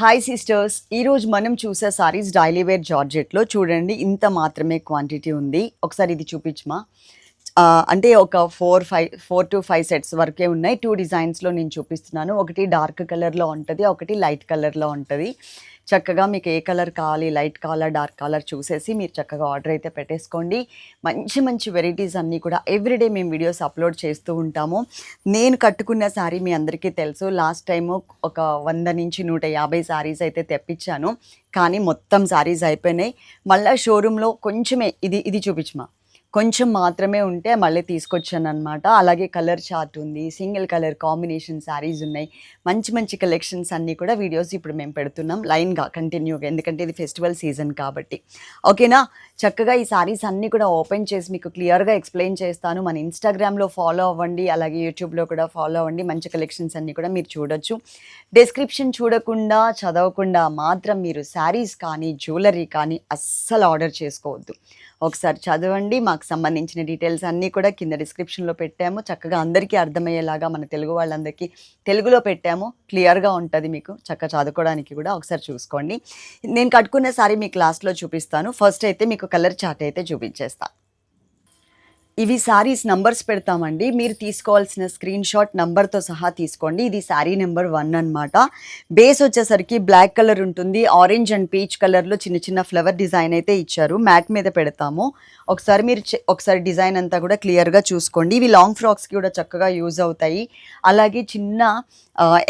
Hi sisters ఈరోజు మనం చూసే సారీస్ డైలీ వేర్ జార్జెట్లో చూడండి ఇంత మాత్రమే క్వాంటిటీ ఉంది. ఒకసారి ఇది చూపించమా? అంటే ఒక four five four to five sets వరకే ఉన్నాయి. టూ డిజైన్స్లో నేను చూపిస్తున్నాను. ఒకటి డార్క్ కలర్లో ఉంటుంది ఒకటి లైట్ కలర్లో ఉంటుంది. చక్కగా మీకు ఏ కలర్ కావాలి లైట్ కలర్ డార్క్ కలర్ చూసేసి మీరు చక్కగా ఆర్డర్ అయితే పెట్టేసుకోండి. మంచి మంచి వెరైటీస్ అన్నీ కూడా ఎవ్రీడే మేము వీడియోస్ అప్లోడ్ చేస్తూ ఉంటాము. నేను కట్టుకున్న శారీ మీ అందరికీ తెలుసు. లాస్ట్ టైము ఒక వంద నుంచి నూట యాభై శారీస్ అయితే తెప్పించాను. కానీ మొత్తం శారీస్ అయిపోయినాయి. మళ్ళీ షోరూంలో కొంచెమే ఇది ఇది చూపించమా? కొంచెం మాత్రమే ఉంటే మళ్ళీ తీసుకొచ్చాను అనమాట అలాగే కలర్ చార్ట్ ఉంది సింగిల్ కలర్ కాంబినేషన్ శారీస్ ఉన్నాయి. మంచి మంచి కలెక్షన్స్ అన్నీ కూడా వీడియోస్ ఇప్పుడు మేము పెడుతున్నాం. లైన్గా కంటిన్యూగా ఎందుకంటే ఇది ఫెస్టివల్ సీజన్ కాబట్టి. ఓకేనా? చక్కగా ఈ శారీస్ అన్నీ కూడా ఓపెన్ చేసి మీకు క్లియర్గా ఎక్స్ప్లెయిన్ చేస్తాను. మన ఇన్స్టాగ్రామ్లో ఫాలో అవ్వండి అలాగే యూట్యూబ్లో కూడా ఫాలో అవ్వండి. మంచి కలెక్షన్స్ అన్నీ కూడా మీరు చూడొచ్చు. డిస్క్రిప్షన్ చూడకుండా చదవకుండా మాత్రం మీరు శారీస్ కానీ జ్యువెలరీ కానీ అస్సలు ఆర్డర్ చేసుకోవద్దు. ఒకసారి చదవండి. మాకు సంబంధించిన డీటెయిల్స్ అన్నీ కూడా కింద డిస్క్రిప్షన్లో పెట్టాము. చక్కగా అందరికీ అర్థమయ్యేలాగా మన తెలుగు వాళ్ళందరికీ తెలుగులో పెట్టాము. క్లియర్గా ఉంటుంది మీకు. చక్కగా చదువుకోవడానికి కూడా ఒకసారి చూసుకోండి. నేను కట్టుకున్న సారీ మీకు లాస్ట్లో చూపిస్తాను. ఫస్ట్ అయితే మీకు కలర్ చార్ట్ అయితే చూపించేస్తాను ఇవి శారీస్ నంబర్స్ పెడతామండి. మీరు తీసుకోవాల్సిన స్క్రీన్ షాట్ నంబర్తో సహా తీసుకోండి. ఇది శారీ నెంబర్ వన్ అనమాట బేస్ వచ్చేసరికి బ్లాక్ కలర్ ఉంటుంది. ఆరెంజ్ అండ్ పీచ్ కలర్లో చిన్న చిన్న ఫ్లవర్ డిజైన్ అయితే ఇచ్చారు. మ్యాట్ మీద పెడతాము. ఒకసారి మీరు ఒకసారి డిజైన్ అంతా కూడా క్లియర్గా చూసుకోండి. ఇవి లాంగ్ ఫ్రాక్స్కి కూడా చక్కగా యూజ్ అవుతాయి. అలాగే చిన్న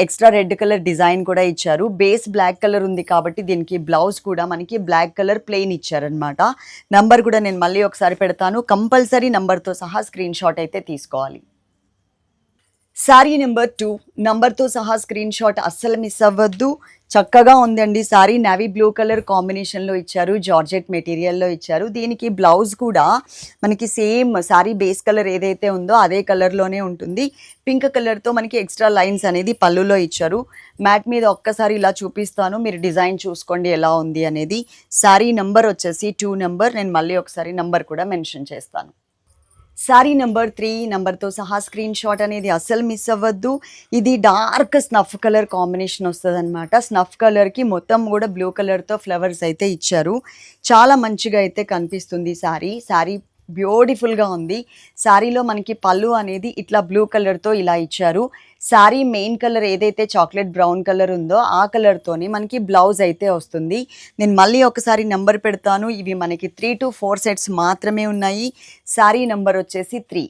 ఎక్స్ట్రా రెడ్ కలర్ డిజైన్ కూడా ఇచ్చారు. బేస్ బ్లాక్ కలర్ ఉంది కాబట్టి దీనికి బ్లౌజ్ కూడా మనకి బ్లాక్ కలర్ ప్లెయిన్ ఇచ్చారనమాట నంబర్ కూడా నేను మళ్ళీ ఒకసారి పెడతాను. కంపల్సరీ నంబర్ నంబర్తో సహా స్క్రీన్ షాట్ అయితే తీసుకోవాలి. శారీ నెంబర్ టూ నంబర్తో సహా స్క్రీన్ షాట్ అస్సలు మిస్ అవ్వద్దు. చక్కగా ఉందండి శారీ నావీ బ్లూ కలర్ కాంబినేషన్లో ఇచ్చారు జార్జెట్ మెటీరియల్లో ఇచ్చారు. దీనికి బ్లౌజ్ కూడా మనకి సేమ్ శారీ బేస్ కలర్ ఏదైతే ఉందో అదే కలర్లోనే ఉంటుంది. పింక్ కలర్తో మనకి ఎక్స్ట్రా లైన్స్ అనేది పళ్ళులో ఇచ్చారు. మ్యాట్ మీద ఒక్కసారి ఇలా చూపిస్తాను. మీరు డిజైన్ చూసుకోండి ఎలా ఉంది అనేది. శారీ నెంబర్ వచ్చేసి టూ నెంబర్ నేను మళ్ళీ ఒకసారి నెంబర్ కూడా మెన్షన్ చేస్తాను. శారీ నెంబర్ త్రీ నెంబర్తో సహా స్క్రీన్ షాట్ అనేది అస్సలు మిస్ అవ్వద్దు. ఇది డార్క్ స్నఫ్ కలర్ కాంబినేషన్ వస్తుంది అనమాట స్నఫ్ కలర్కి మొత్తం కూడా బ్లూ కలర్తో ఫ్లవర్స్ అయితే ఇచ్చారు. చాలా మంచిగా అయితే కనిపిస్తుంది శారీ శారీ బ్యూటిఫుల్గా ఉంది. శారీలో మనకి పళ్ళు అనేది ఇట్లా బ్లూ కలర్తో ఇలా ఇచ్చారు. శారీ మెయిన్ కలర్ ఏదైతే చాక్లెట్ బ్రౌన్ కలర్ ఉందో ఆ కలర్తోనే మనకి బ్లౌజ్ అయితే వస్తుంది. నేను మళ్ళీ ఒకసారి నెంబర్ పెడతాను. ఇవి మనకి త్రీ టు ఫోర్ సెట్స్ మాత్రమే ఉన్నాయి. శారీ నెంబర్ వచ్చేసి త్రీ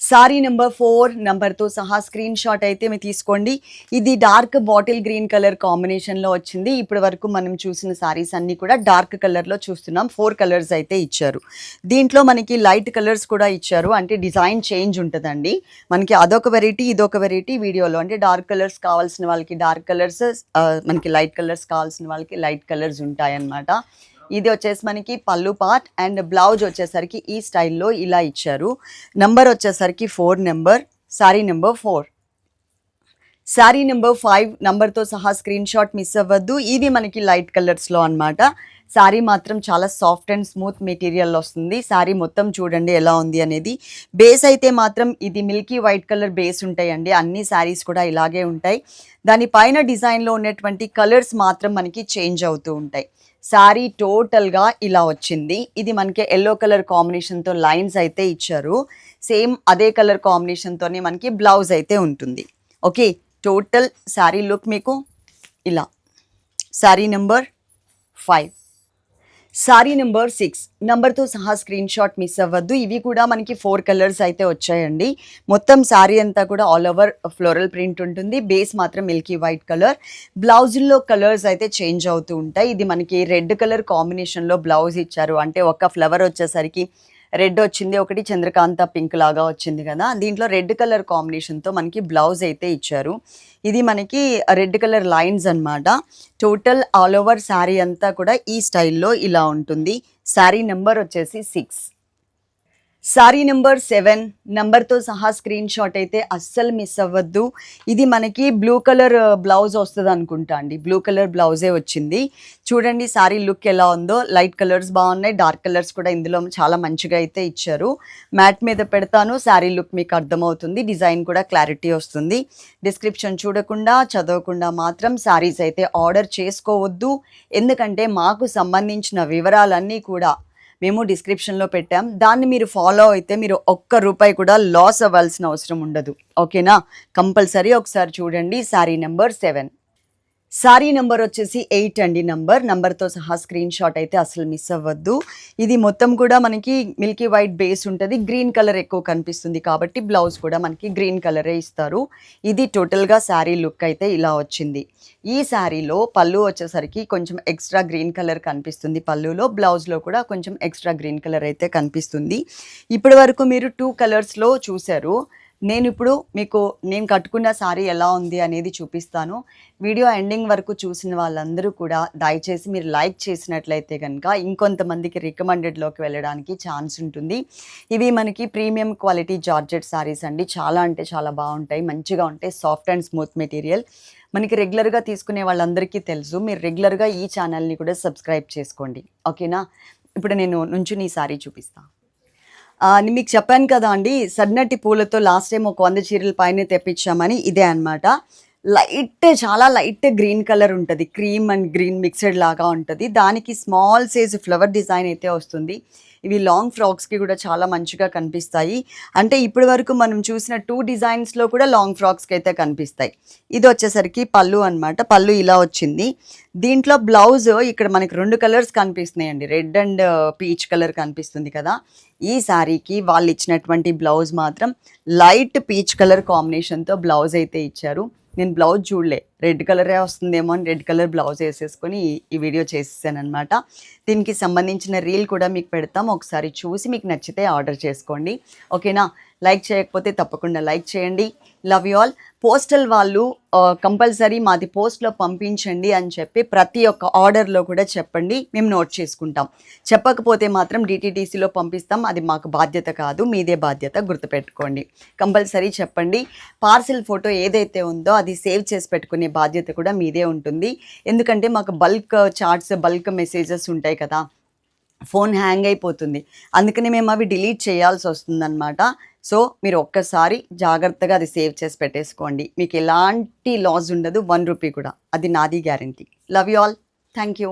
సారీ నెంబర్ ఫోర్ నెంబర్తో సహా స్క్రీన్ షాట్ అయితే మీరు తీసుకోండి. ఇది డార్క్ బాటిల్ గ్రీన్ కలర్ కాంబినేషన్లో వచ్చింది. ఇప్పటి వరకు మనం చూసిన సారీస్ అన్నీ కూడా డార్క్ కలర్లో చూస్తున్నాం. ఫోర్ కలర్స్ అయితే ఇచ్చారు. దీంట్లో మనకి లైట్ కలర్స్ కూడా ఇచ్చారు. అంటే డిజైన్ చేంజ్ ఉంటుందండి. మనకి అదొక వెరైటీ ఇదొక వెరైటీ వీడియోలో. అంటే డార్క్ కలర్స్ కావాల్సిన వాళ్ళకి డార్క్ కలర్స్ మనకి లైట్ కలర్స్ కావాల్సిన వాళ్ళకి లైట్ కలర్స్ ఉంటాయన్నమాట. ఇది వచ్చేసి మనకి పళ్ళు పార్ట్ అండ్ బ్లౌజ్ వచ్చేసరికి ఈ స్టైల్లో ఇలా ఇచ్చారు. నంబర్ వచ్చేసరికి four number saree number four saree number five నంబర్తో సహా స్క్రీన్ షాట్ మిస్ అవ్వద్దు. ఇది మనకి లైట్ కలర్స్లో అనమాట శారీ మాత్రం చాలా సాఫ్ట్ అండ్ స్మూత్ మెటీరియల్ వస్తుంది. శారీ మొత్తం చూడండి ఎలా ఉంది అనేది. బేస్ అయితే మాత్రం ఇది మిల్కీ వైట్ కలర్ బేస్ ఉంటాయండి. అన్ని శారీస్ కూడా ఇలాగే ఉంటాయి. దానిపైన డిజైన్లో ఉన్నటువంటి కలర్స్ మాత్రం మనకి చేంజ్ అవుతూ ఉంటాయి. శారీ టోటల్గా ఇలా వచ్చింది. ఇది మనకి ఎల్లో కలర్ కాంబినేషన్తో లైన్స్ అయితే ఇచ్చారు. సేమ్ అదే కలర్ కాంబినేషన్తోనే మనకి బ్లౌజ్ అయితే ఉంటుంది. ఓకే టోటల్ శారీ లుక్ మీకు ఇలా saree number five sorry number six నెంబర్తో సహా స్క్రీన్ షాట్ మిస్ అవ్వద్దు ఇవి కూడా మనకి ఫోర్ కలర్స్ అయితే వచ్చాయండి మొత్తం శారీ అంతా కూడా ఆల్ ఓవర్ ఫ్లోరల్ ప్రింట్ ఉంటుంది బేస్ మాత్రం మిల్కీ వైట్ కలర్ బ్లౌజుల్లో కలర్స్ అయితే చేంజ్ అవుతూ ఉంటాయి ఇది మనకి రెడ్ కలర్ కాంబినేషన్లో బ్లౌజ్ ఇచ్చారు అంటే ఒక ఫ్లవర్ వచ్చేసరికి రెడ్ వచ్చింది ఒకటి చంద్రకాంత పింక్ లాగా వచ్చింది కదా. దీంట్లో రెడ్ కలర్ కాంబినేషన్తో మనకి బ్లౌజ్ అయితే ఇచ్చారు. ఇది మనకి రెడ్ కలర్ లైన్స్ అన్నమాట. టోటల్ ఆల్ ఓవర్ శారీ అంతా కూడా ఈ స్టైల్లో ఇలా ఉంటుంది. శారీ నెంబర్ వచ్చేసి సిక్స్. Sorry number seven. నెంబర్తో సహా స్క్రీన్ షాట్ అయితే అస్సలు మిస్ అవ్వద్దు. ఇది మనకి బ్లూ కలర్ బ్లౌజ్ వస్తుంది అనుకుంటా అండి. బ్లూ కలర్ బ్లౌజే వచ్చింది. చూడండి సారీ లుక్ ఎలా ఉందో. లైట్ కలర్స్ బాగున్నాయి. డార్క్ కలర్స్ కూడా ఇందులో చాలా మంచిగా అయితే ఇచ్చారు. మ్యాట్ మీద పెడతాను. సారీ లుక్ మీకు అర్థమవుతుంది. డిజైన్ కూడా క్లారిటీ వస్తుంది. డిస్క్రిప్షన్ చూడకుండా చదవకుండా మాత్రం శారీస్ అయితే ఆర్డర్ చేసుకోవద్దు. ఎందుకంటే మాకు సంబంధించిన వివరాలన్నీ కూడా మేము డిస్క్రిప్షన్లో పెట్టాం. దాన్ని మీరు ఫాలో అయితే మీరు ఒక్క రూపాయి కూడా లాస్ అవ్వాల్సిన అవసరం ఉండదు. ఓకేనా కంపల్సరీ ఒకసారి చూడండి. Saree number seven sorry number వచ్చేసి ఎయిట్ అండి నంబర్. నంబర్తో సహా స్క్రీన్ షాట్ అయితే అసలు మిస్ అవ్వద్దు. ఇది మొత్తం కూడా మనకి మిల్కీ వైట్ బేస్ ఉంటుంది. గ్రీన్ కలర్ ఎక్కువ కనిపిస్తుంది కాబట్టి బ్లౌజ్ కూడా మనకి గ్రీన్ కలరే ఇస్తారు. ఇది టోటల్గా శారీ లుక్ అయితే ఇలా వచ్చింది. ఈ శారీలో పళ్ళు వచ్చేసరికి కొంచెం ఎక్స్ట్రా గ్రీన్ కలర్ కనిపిస్తుంది పళ్ళులో. బ్లౌజ్లో కూడా కొంచెం ఎక్స్ట్రా గ్రీన్ కలర్ అయితే కనిపిస్తుంది. ఇప్పటి వరకు మీరు టూ కలర్స్లో చూశారు. నేను ఇప్పుడు మీకు నేను కట్టుకున్న సారీ ఎలా ఉంది అనేది చూపిస్తాను. వీడియో ఎండింగ్ వరకు చూసిన వాళ్ళందరూ కూడా దయచేసి మీరు లైక్ చేసినట్లయితే కనుక ఇంకొంతమందికి రికమెండెడ్లోకి వెళ్ళడానికి ఛాన్స్ ఉంటుంది. ఇవి మనకి ప్రీమియం క్వాలిటీ జార్జెట్ సారీస్ అండి. చాలా అంటే చాలా బాగుంటాయి. మంచిగా ఉంటాయి. Soft and smooth material. మనకి రెగ్యులర్గా తీసుకునే వాళ్ళందరికీ తెలుసు. మీరు రెగ్యులర్గా ఈ ఛానల్ని కూడా సబ్స్క్రైబ్ చేసుకోండి. ఓకేనా? ఇప్పుడు నేను నుంచుని ఈ సారీ చూపిస్తాను మీకు చెప్పాను కదా అండి సన్నటి పూలతో లాస్ట్ టైం ఒక వంద చీరల పైన తెప్పించామని ఇదే అన్నమాట. లైట్ చాలా లైట్ గ్రీన్ కలర్ ఉంటుంది. క్రీమ్ అండ్ గ్రీన్ మిక్స్డ్ లాగా ఉంటుంది. దానికి స్మాల్ సైజ్ ఫ్లవర్ డిజైన్ అయితే వస్తుంది. ఇవి లాంగ్ ఫ్రాక్స్కి కూడా చాలా మంచిగా కనిపిస్తాయి. అంటే ఇప్పటి వరకు మనం చూసిన టూ డిజైన్స్లో కూడా లాంగ్ ఫ్రాక్స్కి అయితే కనిపిస్తాయి. ఇది వచ్చేసరికి పళ్ళు అన్నమాట. పళ్ళు ఇలా వచ్చింది. దీంట్లో బ్లౌజ్ ఇక్కడ మనకి రెండు కలర్స్ కనిపిస్తున్నాయండి. రెడ్ అండ్ పీచ్ కలర్ కనిపిస్తుంది కదా. ఈ శారీకి వాళ్ళు ఇచ్చినటువంటి బ్లౌజ్ మాత్రం లైట్ పీచ్ కలర్ కాంబినేషన్తో బ్లౌజ్ అయితే ఇచ్చారు. నేను బ్లౌజ్ చూడలే. రెడ్ కలరే వస్తుందేమో అని రెడ్ కలర్ బ్లౌజ్ వేసేసుకొని ఈ- వీడియో చేసేసాను అనమాట దీనికి సంబంధించిన రీల్ కూడా మీకు పెడతాం. ఒకసారి చూసి మీకు నచ్చితే ఆర్డర్ చేసుకోండి. ఓకేనా? లైక్ చేయకపోతే తప్పకుండా లైక్ చేయండి. లవ్ యూ ఆల్ పోస్టల్ వాళ్ళు కంపల్సరీ మాది పోస్ట్లో పంపించండి అని చెప్పి ప్రతి ఒక్క ఆర్డర్లో కూడా చెప్పండి. మేము నోట్ చేసుకుంటాం. చెప్పకపోతే మాత్రం డిటీటీసీలో పంపిస్తాం. అది మాకు బాధ్యత కాదు. మీదే బాధ్యత గుర్తుపెట్టుకోండి. కంపల్సరీ చెప్పండి. పార్సిల్ ఫోటో ఏదైతే ఉందో అది సేవ్ చేసి పెట్టుకునే బాధ్యత కూడా మీదే ఉంటుంది. ఎందుకంటే మాకు బల్క్ చార్ట్స్ బల్క్ మెసేజెస్ ఉంటాయి కదా. ఫోన్ హ్యాంగ్ అయిపోతుంది. అందుకని మేము అవి డిలీట్ చేయాల్సి వస్తుందన్నమాట. సో మీరు ఒక్కసారి జాగ్రత్తగా అది సేవ్ చేసి పెట్టేసుకోండి. మీకు ఎలాంటి లాస్ ఉండదు. వన్ రూపీ కూడా. అది నాది guarantee. Love you all thank you